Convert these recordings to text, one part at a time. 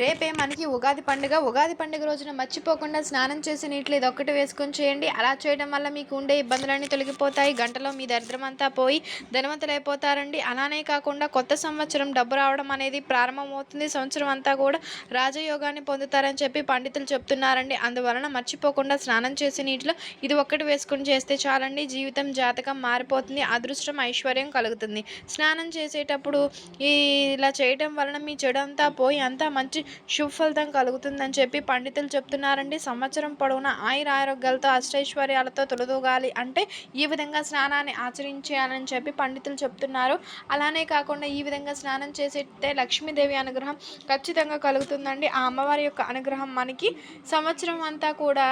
రేపే మనకి ఉగాది పండుగ. ఉగాది పండుగ రోజున మర్చిపోకుండా స్నానం చేసి నీటిలో ఇది ఒక్కటి వేసుకొని చేయండి. అలా చేయడం వల్ల మీకు ఉండే ఇబ్బందులన్నీ తొలగిపోతాయి. గంటలో మీ దరిద్రం అంతా పోయి ధనవంతులు అయిపోతారండి అలానే కాకుండా కొత్త సంవత్సరం డబ్బు రావడం అనేది ప్రారంభమవుతుంది. సంవత్సరం అంతా కూడా రాజయోగాన్ని పొందుతారని చెప్పి పండితులు చెప్తున్నారండి. అందువలన మర్చిపోకుండా స్నానం చేసి నీటిలో ఇది ఒక్కటి వేసుకొని చేస్తే చాలండి. జీవితం జాతకం మారిపోతుంది. అదృష్టం ఐశ్వర్యం కలుగుతుంది. స్నానం చేసేటప్పుడు ఈ ఇలా చేయటం వలన మీ చెడు అంతా పోయి అంతా మంచి శుభ ఫలితం కలుగుతుందని చెప్పి పండితులు చెప్తున్నారండి. సంవత్సరం పొడవునా ఆయుర ఆరోగ్యాలతో అష్టైశ్వర్యాలతో తొలదూగాలి అంటే ఈ విధంగా స్నానాన్ని ఆచరించాలని చెప్పి పండితులు చెప్తున్నారు. అలానే కాకుండా ఈ విధంగా స్నానం చేసేటే లక్ష్మీదేవి అనుగ్రహం ఖచ్చితంగా కలుగుతుందండి. ఆ అమ్మవారి యొక్క అనుగ్రహం మనకి సంవత్సరం అంతా కూడా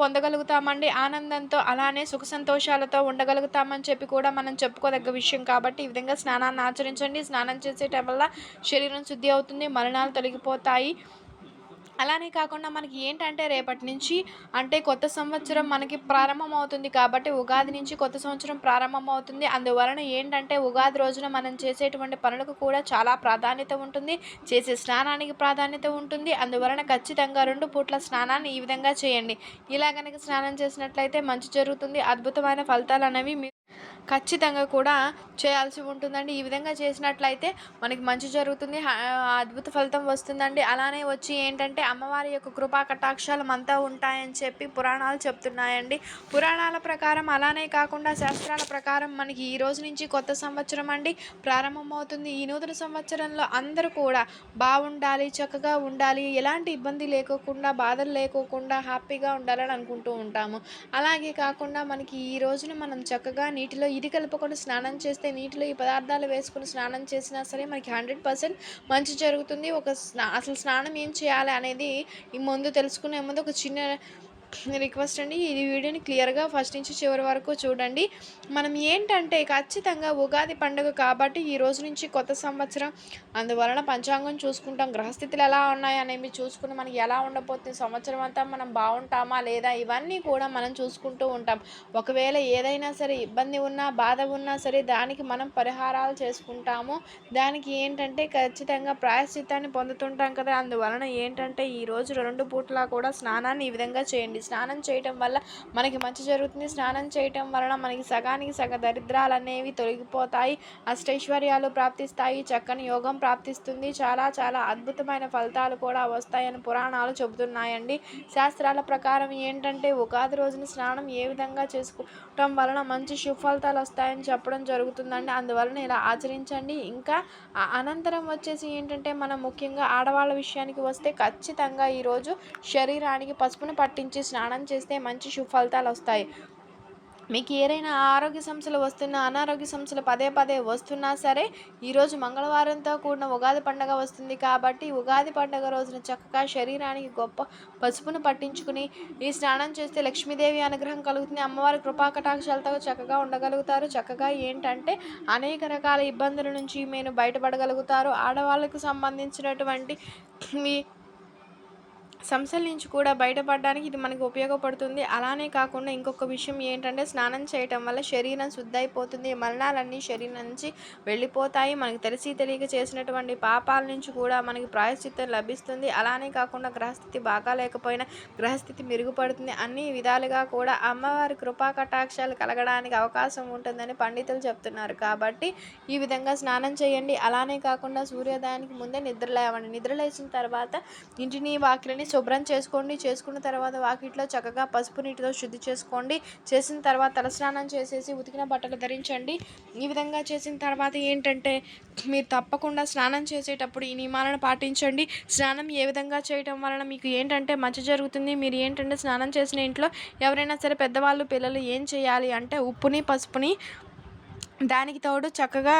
పొందగలుగుతామండి. ఆనందంతో అలానే సుఖ సంతోషాలతో ఉండగలుగుతామని చెప్పి కూడా మనం చెప్పుకోదగ్గ విషయం. కాబట్టి ఈ విధంగా స్నానాన్ని ఆచరించండి. స్నానం చేసేటం వల్ల శరీరం శుద్ధి అవుతుంది. మరణాలు పోతాయి. అలానే కాకుండా మనకి ఏంటంటే రేపటి నుంచి అంటే కొత్త సంవత్సరం మనకి ప్రారంభం అవుతుంది కాబట్టి ఉగాది నుంచి కొత్త సంవత్సరం ప్రారంభం అవుతుంది అందువలన ఏంటంటే ఉగాది రోజున మనం చేసేటువంటి పనులకు కూడా చాలా ప్రాధాన్యత ఉంటుంది. చేసే స్నానానికి ప్రాధాన్యత ఉంటుంది. అందువలన ఖచ్చితంగా రెండు పూట్ల స్నానాన్ని ఈ విధంగా చేయండి. ఇలా కనుక స్నానం చేసినట్లయితే మంచి జరుగుతుంది. అద్భుతమైన ఫలితాలు అనేవి ఖచ్చితంగా కూడా చేయాల్సి ఉంటుందండి. ఈ విధంగా చేసినట్లయితే మనకి మంచి జరుగుతుంది. అద్భుత ఫలితం వస్తుందండి. అలానే వచ్చి ఏంటంటే అమ్మవారి యొక్క కృపా కటాక్షాలు అంతా ఉంటాయని చెప్పి పురాణాలు చెప్తున్నాయండి. పురాణాల ప్రకారం అలానే కాకుండా శాస్త్రాల ప్రకారం మనకి ఈ రోజు నుంచి కొత్త సంవత్సరం అండి. ప్రారంభమవుతుంది. ఈ నూతన సంవత్సరంలో అందరూ కూడా బాగుండాలి చక్కగా ఉండాలి. ఎలాంటి ఇబ్బంది లేకోకుండా బాధలు లేకోకుండా హ్యాపీగా ఉండాలని అనుకుంటూ ఉంటాము. అలాగే కాకుండా మనకి ఈ రోజున మనం చక్కగా నీటిలో ఇది కలుపుకొని స్నానం చేస్తే నీటిలో ఈ పదార్థాలు వేసుకొని స్నానం చేసినా సరే మనకి హండ్రెడ్ పర్సెంట్ మంచి జరుగుతుంది. ఒక స్నా అసలు స్నానం ఏం చేయాలి అనేది ఈ ముందు తెలుసుకునే ముందు ఒక చిన్న రిక్వెస్ట్ అండి. ఈ వీడియోని క్లియర్గా ఫస్ట్ నుంచి చివరి వరకు చూడండి. మనం ఏంటంటే ఖచ్చితంగా ఉగాది పండుగ కాబట్టి ఈ రోజు నుంచి కొత్త సంవత్సరం. అందువలన పంచాంగం చూసుకుంటాం. గ్రహస్థితులు ఎలా ఉన్నాయి అనేవి చూసుకుని మనకి ఎలా ఉండబోతుంది సంవత్సరం అంతా మనం బాగుంటామా లేదా ఇవన్నీ కూడా మనం చూసుకుంటూ ఉంటాం. ఒకవేళ ఏదైనా సరే ఇబ్బంది ఉన్నా బాధ ఉన్నా సరే దానికి మనం పరిహారాలు చేసుకుంటాము. దానికి ఏంటంటే ఖచ్చితంగా ప్రాయశ్చిత్తాన్ని పొందుతుంటాం కదా. అందువలన ఏంటంటే ఈ రోజు రెండు పూట్లా కూడా స్నానాన్ని ఈ విధంగా చేయండి. స్నానం చేయటం వల్ల మనకి మంచి జరుగుతుంది. స్నానం చేయటం వలన మనకి సగానికి సగ దరిద్రాలు అనేవి తొలగిపోతాయి. అష్టైశ్వర్యాలు ప్రాప్తిస్తాయి. చక్కని యోగం ప్రాప్తిస్తుంది. చాలా చాలా అద్భుతమైన ఫలితాలు కూడా వస్తాయని పురాణాలు చెబుతున్నాయండి. శాస్త్రాల ప్రకారం ఏంటంటే ఉగాది రోజున స్నానం ఏ విధంగా చేసుకోవటం వలన మంచి సుఫలితాలు వస్తాయని చెప్పడం జరుగుతుందండి. అందువలన ఇలా ఆచరించండి. ఇంకా అనంతరం వచ్చేసి ఏంటంటే మనం ముఖ్యంగా ఆడవాళ్ళ విషయానికి వస్తే ఖచ్చితంగా ఈరోజు శరీరానికి పసుపును పట్టించి స్నానం చేస్తే మంచి సుఫలితాలు వస్తాయి. మీకు ఏదైనా ఆరోగ్య సమస్యలు వస్తున్నా అనారోగ్య సమస్యలు పదే పదే వస్తున్నా సరే ఈరోజు మంగళవారంతో కూడిన ఉగాది పండగ వస్తుంది కాబట్టి ఉగాది పండగ రోజున చక్కగా శరీరానికి గొప్ప పసుపును పట్టించుకుని ఈ స్నానం చేస్తే లక్ష్మీదేవి అనుగ్రహం కలుగుతుంది. అమ్మవారి కృపాకటాక్షలతో చక్కగా ఉండగలుగుతారు. చక్కగా ఏంటంటే అనేక రకాల ఇబ్బందుల నుంచి మీరు బయటపడగలుగుతారు. ఆడవాళ్ళకు సంబంధించినటువంటి మీ సమస్యల నుంచి కూడా బయటపడడానికి ఇది మనకు ఉపయోగపడుతుంది. అలానే కాకుండా ఇంకొక విషయం ఏంటంటే స్నానం చేయటం వల్ల శరీరం శుద్ధి అయిపోతుంది మలినాలన్నీ శరీరం నుంచి వెళ్ళిపోతాయి. మనకు తెలిసి తెలియక చేసినటువంటి పాపాల నుంచి కూడా మనకి ప్రాయశ్చిత్తం లభిస్తుంది. అలానే కాకుండా గ్రహస్థితి బాగా లేకపోయినా గ్రహస్థితి మెరుగుపడుతుంది అన్ని విధాలుగా కూడా అమ్మవారి కృపా కటాక్షాలు కలగడానికి అవకాశం ఉంటుందని పండితులు చెప్తున్నారు. కాబట్టి ఈ విధంగా స్నానం చేయండి. అలానే కాకుండా సూర్యోదయానికి ముందే నిద్రలేవండి నిద్రలేసిన తర్వాత ఇంటిని వాకిలని శుభ్రం చేసుకోండి. చేసుకున్న తర్వాత వాకిట్లో చక్కగా పసుపు నీటితో శుద్ధి చేసుకోండి. చేసిన తర్వాత తలస్నానం చేసేసి ఉతికిన బట్టలు ధరించండి. ఈ విధంగా చేసిన తర్వాత ఏంటంటే మీరు తప్పకుండా స్నానం చేసేటప్పుడు ఈ నియమాలను పాటించండి. స్నానం ఏ విధంగా చేయటం వలన మీకు ఏంటంటే మంచి జరుగుతుంది. మీరు ఏంటంటే స్నానం చేసిన ఇంట్లో ఎవరైనా సరే పెద్దవాళ్ళు పిల్లలు ఏం చేయాలి అంటే ఉప్పుని పసుపుని దానికి తోడు చక్కగా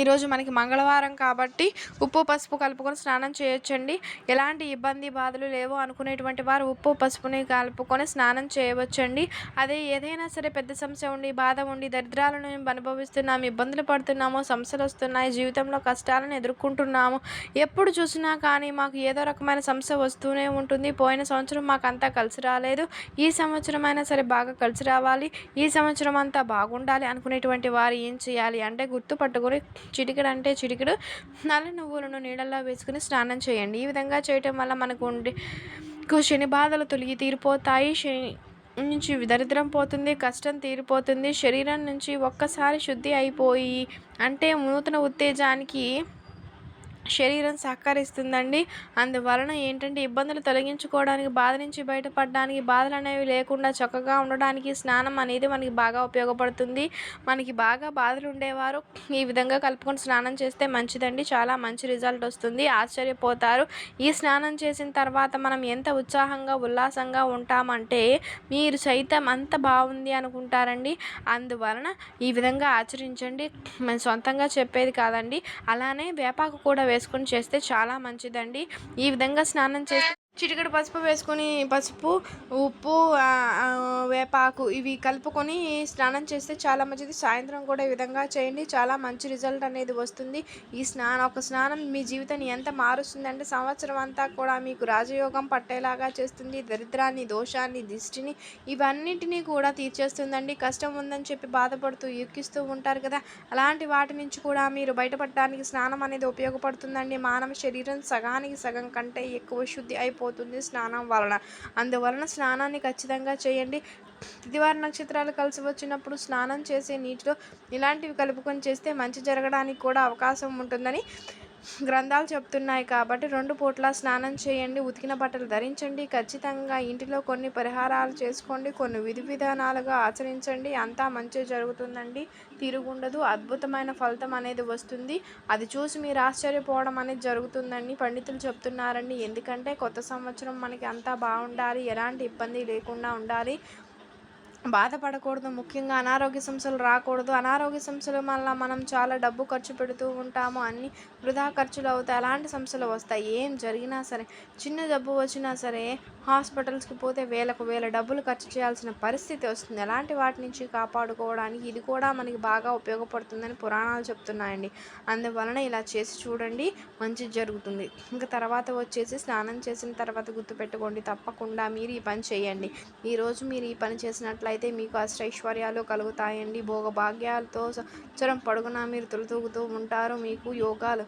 ఈరోజు మనకి మంగళవారం కాబట్టి ఉప్పు పసుపు కలుపుకొని స్నానం చేయొచ్చండి. ఎలాంటి ఇబ్బంది బాధలు లేవు అనుకునేటువంటి వారు ఉప్పు పసుపుని కలుపుకొని స్నానం చేయవచ్చండి. అదే ఏదైనా సరే పెద్ద సమస్య ఉండి బాధ ఉండి దరిద్రాలను అనుభవిస్తున్నాము ఇబ్బందులు పడుతున్నాము సమస్యలు వస్తున్నాయి జీవితంలో కష్టాలను ఎదుర్కొంటున్నాము ఎప్పుడు చూసినా కానీ మాకు ఏదో రకమైన సమస్య వస్తూనే ఉంటుంది. పోయిన సంవత్సరం మాకు అంతా కలిసి రాలేదు. ఈ సంవత్సరం అయినా సరే బాగా కలిసి రావాలి. ఈ సంవత్సరం అంతా బాగుండాలి అనుకునేటువంటి వారు ఏం చేయాలి. అంటే గుర్తు పట్టుకొని చిటికెడు అంటే చిటికెడు నల్ల నువ్వులను నీళ్ళల్లో వేసుకుని స్నానం చేయండి. ఈ విధంగా చేయటం వల్ల మనకు ఉండే శని బాధలు తొలగి తీరిపోతాయి. శని నుంచి దరిద్రం పోతుంది కష్టం తీరిపోతుంది. శరీరం నుంచి ఒక్కసారి శుద్ధి అయిపోయి అంటే నూతన ఉత్తేజానికి శరీరం సహకరిస్తుందండి. అందువలన ఏంటంటే ఇబ్బందులు తొలగించుకోవడానికి బాధ నుంచి బయటపడడానికి బాధలు అనేవి లేకుండా చక్కగా ఉండడానికి స్నానం అనేది మనకి బాగా ఉపయోగపడుతుంది. మనకి బాగా బాధలు ఉండేవారు. ఈ విధంగా కలుపుకొని స్నానం చేస్తే మంచిదండి. చాలా మంచి రిజల్ట్ వస్తుంది. ఆశ్చర్యపోతారు. ఈ స్నానం చేసిన తర్వాత మనం ఎంత ఉత్సాహంగా ఉల్లాసంగా ఉంటామంటే మీరు సైతం అంత బాగుంది అనుకుంటారండి. అందువలన ఈ విధంగా ఆచరించండి. మేము సొంతంగా చెప్పేది కాదండి. అలానే వేపాకు కూడా వేసుకొని చేస్తే చాలా మంచిదండి. ఈ విధంగా స్నానం చేస్తే చిటికెడు పసుపు వేసుకొని పసుపు ఉప్పు వేపాకు ఇవి కలుపుకొని స్నానం చేస్తే చాలా మంచిది. సాయంత్రం కూడా ఈ విధంగా చేయండి. చాలా మంచి రిజల్ట్ అనేది వస్తుంది. ఈ స్నానం ఒక స్నానం మీ జీవితాన్ని ఎంత మారుస్తుంది అంటే సంవత్సరం అంతా కూడా మీకు రాజయోగం పట్టేలాగా చేస్తుంది. దరిద్రాన్ని దోషాన్ని దిష్టిని ఇవన్నిటినీ కూడా తీర్చేస్తుందండి. కష్టం ఉందని చెప్పి బాధపడుతూ ఎక్కిస్తూ ఉంటారు కదా. అలాంటి వాటి నుంచి కూడా మీరు బయటపడడానికి స్నానం అనేది ఉపయోగపడుతుందండి. మానవ శరీరం సగానికి సగం కంటే ఎక్కువ శుద్ధి అయిపో పోతుంది స్నానం వలన. అందువలన స్నానాన్ని ఖచ్చితంగా చేయండి. తిదివార నక్షత్రాలు కలిసి వచ్చినప్పుడు స్నానం చేసే నీటిలో ఇలాంటివి కలుపుకొని చేస్తే మంచి జరగడానికి కూడా అవకాశం ఉంటుందని గ్రంథాలు చెప్తున్నాయి కాబట్టి రెండు పూట్ల స్నానం చేయండి ఉతికిన బట్టలు ధరించండి ఖచ్చితంగా ఇంటిలో కొన్ని పరిహారాలు చేసుకోండి కొన్ని విధి విధానాలుగా ఆచరించండి. అంతా మంచి జరుగుతుందండి. తిరుగుండదు. అద్భుతమైన ఫలితం అనేది వస్తుంది. అది చూసి మీరు ఆశ్చర్యపోవడం అనేది జరుగుతుందండి. పండితులు చెప్తున్నారండి. ఎందుకంటే కొత్త సంవత్సరం మనకి అంతా బాగుండాలి. ఎలాంటి ఇబ్బంది లేకుండా ఉండాలి. బాధపడకూడదు. ముఖ్యంగా అనారోగ్య సమస్యలు రాకూడదు. అనారోగ్య సమస్యల వల్ల మనం చాలా డబ్బు ఖర్చు పెడుతూ ఉంటాము. అన్ని వృధా ఖర్చులు అవుతాయి. అలాంటి సమస్యలు వస్తాయి. ఏం జరిగినా సరే చిన్న జబ్బు వచ్చినా సరే హాస్పిటల్స్కి పోతే వేలకు వేల డబ్బులు ఖర్చు చేయాల్సిన పరిస్థితి వస్తుంది. అలాంటి వాటి నుంచి కాపాడుకోవడానికి ఇది కూడా మనకి బాగా ఉపయోగపడుతుందని పురాణాలు చెప్తున్నాయండి. అందువలన ఇలా చేసి చూడండి. మంచి జరుగుతుంది. ఇంకా తర్వాత వచ్చేసి స్నానం చేసిన తర్వాత గుర్తుపెట్టుకోండి. తప్పకుండా మీరు ఈ పని చేయండి. ఈరోజు మీరు ఈ పని చేసినట్లయితే అయితే మీకు అష్టైశ్వర్యాలు కలుగుతాయండి. భోగభాగ్యాలతో సంవత్సరం పొడుగునా మీరు తులతూగుతూ ఉంటారు. మీకు యోగాలు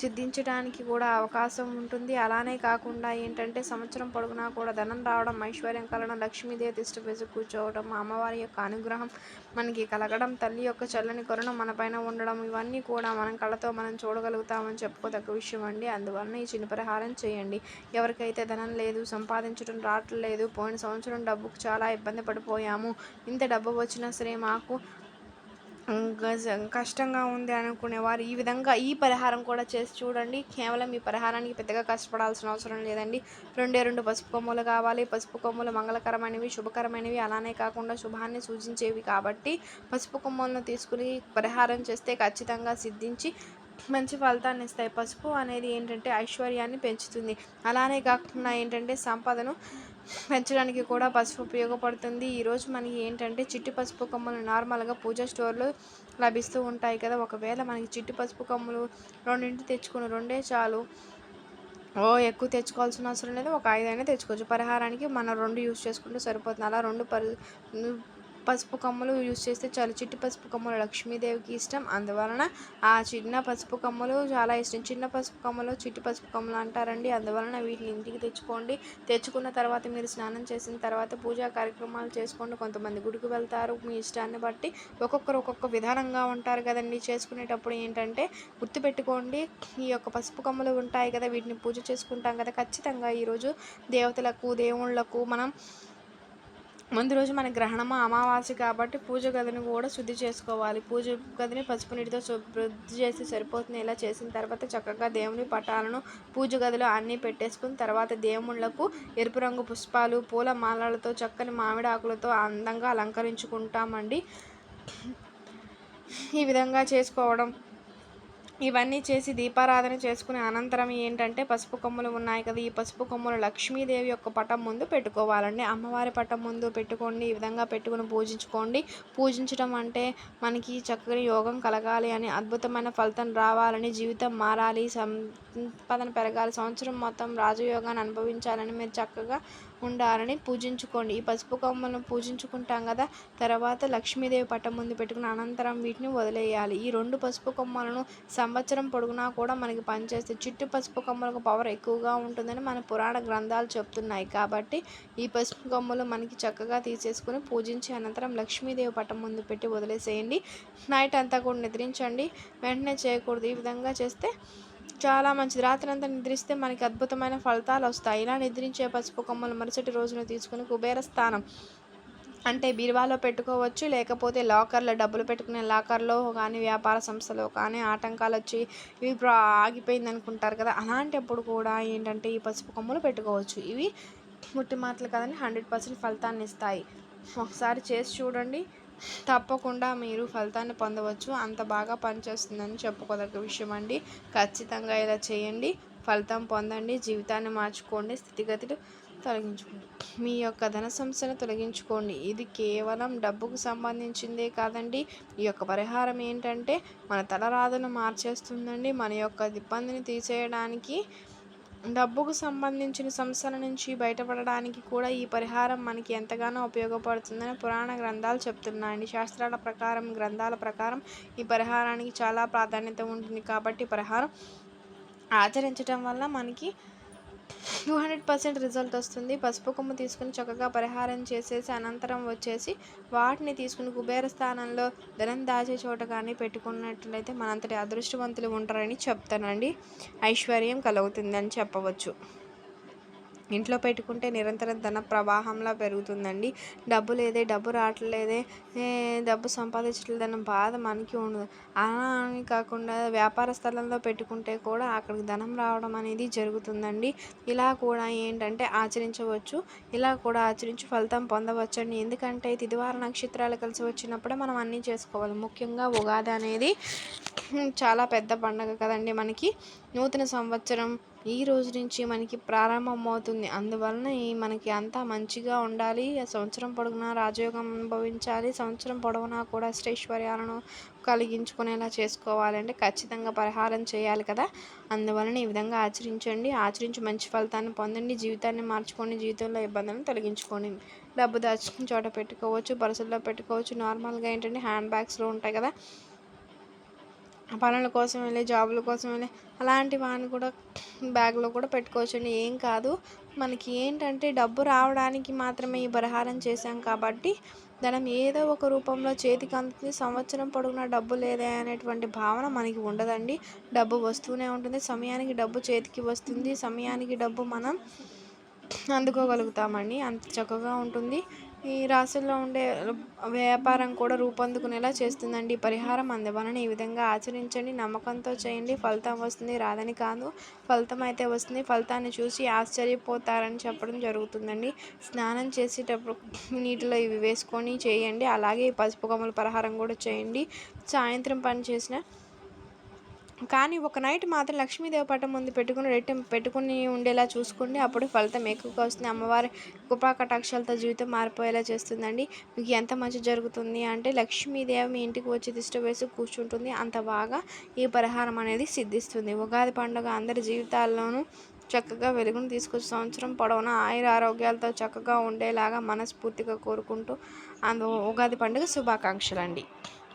సిద్ధించడానికి కూడా అవకాశం ఉంటుంది. అలానే కాకుండా ఏంటంటే సంవత్సరం పొడుగునా కూడా ధనం రావడం ఐశ్వర్యం కలగడం లక్ష్మీదేవి తిష్ట వేసి కూర్చోవడం అమ్మవారి యొక్క అనుగ్రహం మనకి కలగడం తల్లి యొక్క చల్లని కరుణ మన పైన ఉండడం ఇవన్నీ కూడా మనం కళ్ళతో మనం చూడగలుగుతామని చెప్పుకోదగ్గ విషయం అండి. అందువలన ఈ చిన్న పరిహారం చేయండి. ఎవరికైతే ధనం లేదు సంపాదించడం రావట్లేదు పోయిన సంవత్సరం డబ్బుకు చాలా ఇబ్బంది పడిపోయాము ఇంత డబ్బు వచ్చినా సరే మాకు కష్టంగా ఉంది అనుకునేవారు ఈ విధంగా ఈ పరిహారం కూడా చేసి చూడండి. కేవలం ఈ పరిహారానికి పెద్దగా కష్టపడాల్సిన అవసరం లేదండి. రెండే రెండు పసుపు కొమ్ములు కావాలి. పసుపు కొమ్ములు మంగళకరమైనవి శుభకరమైనవి. అలానే కాకుండా శుభాన్ని సూచించేవి కాబట్టి పసుపు కొమ్మలను తీసుకుని పరిహారం చేస్తే ఖచ్చితంగా సిద్ధించి మంచి ఫలితాన్ని ఇస్తాయి. పసుపు అనేది ఏంటంటే ఐశ్వర్యాన్ని పెంచుతుంది. అలానే కాకుండా ఏంటంటే సంపదను పెంచడానికి కూడా పసుపు ఉపయోగపడుతుంది. ఈరోజు మనకి ఏంటంటే చిట్టి పసుపు కొమ్మలు నార్మల్గా పూజ స్టోర్లో లభిస్తూ ఉంటాయి కదా. ఒకవేళ మనకి చిట్టి పసుపు కొమ్మలు రెండింటి తెచ్చుకుని రెండే చాలు. ఓ ఎక్కువ తెచ్చుకోవాల్సిన అవసరం లేదు. ఒక ఐదు అయినా తెచ్చుకోవచ్చు. పరిహారానికి మనం రెండు యూస్ చేసుకుంటే సరిపోతుంది. అలా రెండు పరి పసుపు కొమ్మలు యూజ్ చేస్తే చాలు చిట్టి పసుపు కొమ్మలు లక్ష్మీదేవికి ఇష్టం. అందువలన ఆ చిన్న పసుపు కొమ్మలు చాలా ఇష్టం. చిన్న పసుపు కొమ్మలు చిట్టి పసుపు కొమ్మలు అంటారండి. అందువలన వీటిని ఇంటికి తెచ్చుకోండి. తెచ్చుకున్న తర్వాత మీరు స్నానం చేసిన తర్వాత పూజా కార్యక్రమాలు చేసుకోండి. కొంతమంది గుడికి వెళ్తారు. మీ ఇష్టాన్ని బట్టి ఒక్కొక్కరు ఒక్కొక్క విధానంగా ఉంటారు కదండి. చేసుకునేటప్పుడు ఏంటంటే గుర్తుపెట్టుకోండి. ఈ యొక్క పసుపు కొమ్మలు ఉంటాయి కదా వీటిని పూజ చేసుకుంటాం కదా. ఖచ్చితంగా ఈరోజు దేవతలకు దేవుళ్ళకు మనం ముందు రోజు మన గ్రహణము అమావాస్య కాబట్టి పూజ గదిని కూడా శుద్ధి చేసుకోవాలి. పూజ గదిని పసుపు నీటితో శుద్ధి చేసి సరిపోతుంది. ఇలా చేసిన తర్వాత చక్కగా దేవుని పటాలను పూజ గదిలో అన్నీ పెట్టేసుకుని తర్వాత దేవుళ్ళకు ఎరుపు రంగు పుష్పాలు పూల మాలలతో చక్కని మామిడి ఆకులతో అందంగా అలంకరించుకుంటామండి. ఈ విధంగా చేసుకోవడం ఇవన్నీ చేసి దీపారాధన చేసుకునే అనంతరం ఏంటంటే పసుపు కొమ్ములు ఉన్నాయి కదా ఈ పసుపు కొమ్ములు లక్ష్మీదేవి యొక్క పటం ముందు పెట్టుకోవాలండి. అమ్మవారి పటం ముందు పెట్టుకోండి ఈ విధంగా పెట్టుకుని పూజించుకోండి. పూజించడం అంటే మనకి చక్కని యోగం కలగాలి అని అద్భుతమైన ఫలితం రావాలని జీవితం మారాలి సంపదన పెరగాలి సంవత్సరం మొత్తం రాజయోగాన్ని అనుభవించాలని మీరు చక్కగా ఉండాలని పూజించుకోండి. ఈ పసుపు కొమ్మలను పూజించుకుంటాం కదా తర్వాత లక్ష్మీదేవి పట్టం ముందు పెట్టుకుని అనంతరం వీటిని వదిలేయాలి. ఈ రెండు పసుపు కొమ్మలను సంవత్సరం పొడుగునా కూడా మనకి పనిచేస్తాయి. చుట్టూ పసుపు కొమ్మలకు పవర్ ఎక్కువగా ఉంటుందని మన పురాణ గ్రంథాలు చెప్తున్నాయి. కాబట్టి ఈ పసుపు కొమ్మలు మనకి చక్కగా తీసేసుకుని పూజించి అనంతరం లక్ష్మీదేవి పట్టం ముందు పెట్టి వదిలేసేయండి. నైట్ అంతా కూడా నిద్రించండి. వెంటనే చేయకూడదు. ఈ విధంగా చేస్తే చాలా మంచిది. రాత్రి అంతా నిద్రిస్తే మనకి అద్భుతమైన ఫలితాలు వస్తాయి. ఇలా నిద్రించే పసుపు కొమ్మలు మరుసటి రోజున తీసుకుని కుబేర స్థానం అంటే బీరువాలో పెట్టుకోవచ్చు. లేకపోతే లాకర్లో డబ్బులు పెట్టుకునే లాకర్లో కానీ వ్యాపార సంస్థలో కానీ ఆటంకాలు వచ్చి ఇవి ఆగిపోయింది అనుకుంటారు కదా. అలాంటప్పుడు కూడా ఏంటంటే ఈ పసుపు కొమ్మలు పెట్టుకోవచ్చు. ఇవి ముట్టి మాటలు కదండి హండ్రెడ్ పర్సెంట్ ఫలితాన్ని ఇస్తాయి. ఒకసారి చేసి చూడండి. తప్పకుండా మీరు ఫలితాన్ని పొందవచ్చు. అంత బాగా పనిచేస్తుందని చెప్పుకోదగ్గ విషయం అండి ఖచ్చితంగా ఇలా చేయండి. ఫలితం పొందండి. జీవితాన్ని మార్చుకోండి. స్థితిగతులు తొలగించుకోండి. మీ యొక్క ధన సమస్యను తొలగించుకోండి. ఇది కేవలం డబ్బుకు సంబంధించిందే కాదండి. ఈ యొక్క పరిహారం ఏంటంటే మన తలరాదును మార్చేస్తుందండి. మన యొక్క ఇబ్బందిని తీసేయడానికి డబ్బుకు సంబంధించిన సమస్యల నుంచి బయటపడడానికి కూడా ఈ పరిహారం మనకి ఎంతగానో ఉపయోగపడుతుందని పురాణ గ్రంథాలు చెప్తున్నాయండి. శాస్త్రాల ప్రకారం గ్రంథాల ప్రకారం ఈ పరిహారానికి చాలా ప్రాధాన్యత ఉంటుంది. కాబట్టి పరిహారం ఆచరించడం వల్ల మనకి టూ హండ్రెడ్ పర్సెంట్ రిజల్ట్ వస్తుంది. పసుపు కొమ్ము తీసుకుని చక్కగా పరిహారం చేసేసి అనంతరం వచ్చేసి వాటిని తీసుకుని కుబేర స్థానంలో ధనం దాచే చోట కానీ పెట్టుకున్నట్లయితే మనంతటి అదృష్టవంతులు ఉంటారని చెప్తానండి. ఐశ్వర్యం కలుగుతుందని చెప్పవచ్చు. ఇంట్లో పెట్టుకుంటే నిరంతరం ధన ప్రవాహంలా పెరుగుతుందండి. డబ్బు లేదే డబ్బు రావట్లేదే డబ్బు సంపాదించట్లేదన్న బాధ మనకి ఉండదు. అలా అని కాకుండా వ్యాపార స్థలంలో పెట్టుకుంటే కూడా అక్కడికి ధనం రావడం అనేది జరుగుతుందండి. ఇలా కూడా ఏంటంటే ఆచరించవచ్చు. ఇలా కూడా ఆచరించి ఫలితం పొందవచ్చండి. ఎందుకంటే తిదివార నక్షత్రాలు కలిసి వచ్చినప్పుడే మనం అన్నీ చేసుకోవాలి. ముఖ్యంగా ఉగాది అనేది చాలా పెద్ద పండగ కదండి మనకి. నూతన సంవత్సరం ఈ రోజు నుంచి మనకి ప్రారంభమవుతుంది. అందువలన ఈ మనకి అంతా మంచిగా ఉండాలి. సంవత్సరం పొడుగునా రాజయోగం అనుభవించాలి. సంవత్సరం పొడవునా కూడా అష్టైశ్వర్యాలను కలిగించుకునేలా చేసుకోవాలంటే ఖచ్చితంగా పరిహారం చేయాలి కదా. అందువలన ఈ విధంగా ఆచరించండి. ఆచరించి మంచి ఫలితాన్ని పొందండి. జీవితాన్ని మార్చుకోండి. జీవితంలో ఇబ్బందులను తొలగించుకోండి. డబ్బు దాచుకుని చోట పెట్టుకోవచ్చు. పర్సుల్లో పెట్టుకోవచ్చు. నార్మల్గా ఏంటంటే హ్యాండ్ బ్యాగ్స్లో ఉంటాయి కదా. పనుల కోసం వెళ్ళి జాబుల కోసం వెళ్ళి అలాంటి వాడిని కూడా బ్యాగ్లో కూడా పెట్టుకోవచ్చండి. ఏం కాదు. మనకి ఏంటంటే డబ్బు రావడానికి మాత్రమే ఈ పరిహారం చేశాం కాబట్టి ధనం ఏదో ఒక రూపంలో చేతికి అందుతుంది. సంవత్సరం పొడుగునా డబ్బు లేదే అనేటువంటి భావన మనకి ఉండదండి. డబ్బు వస్తూనే ఉంటుంది. సమయానికి డబ్బు చేతికి వస్తుంది. సమయానికి డబ్బు మనం అందుకోగలుగుతామండి. అంత చక్కగా ఉంటుంది. ఈ రాశుల్లో ఉండే వ్యాపారం కూడా రూపొందుకునేలా చేస్తుందండి. పరిహారం అందవలన ఈ విధంగా ఆచరించండి. నమ్మకంతో చేయండి. ఫలితం వస్తుంది. రాదని కాదు. ఫలితం అయితే వస్తుంది. ఫలితాన్ని చూసి ఆశ్చర్యపోతారని చెప్పడం జరుగుతుందండి. స్నానం చేసేటప్పుడు నీటిలో ఇవి వేసుకొని చేయండి. అలాగే పసుపు కొమ్మల పరిహారం కూడా చేయండి. సాయంత్రం పని చేసిన కానీ ఒక నైట్ మాత్రం లక్ష్మీదేవి పట్టం ముందు పెట్టుకుని రెట్టి పెట్టుకుని ఉండేలా చూసుకోండి. అప్పుడు ఫలితం ఎక్కువగా వస్తుంది. అమ్మవారి కృపా కటాక్షాలతో జీవితం మారిపోయేలా చేస్తుందండి. మీకు ఎంత మంచి జరుగుతుంది అంటే లక్ష్మీదేవి మీ ఇంటికి వచ్చి తిష్ట వేసి కూర్చుంటుంది. అంత బాగా ఈ పరిహారం అనేది సిద్ధిస్తుంది. ఉగాది పండుగ అందరి జీవితాల్లోనూ చక్కగా వెలుగును తీసుకొచ్చి సంవత్సరం పొడవునా ఆయుర ఆరోగ్యాలతో చక్కగా ఉండేలాగా మనస్ఫూర్తిగా కోరుకుంటూ అందు ఉగాది పండుగ శుభాకాంక్షలు అండి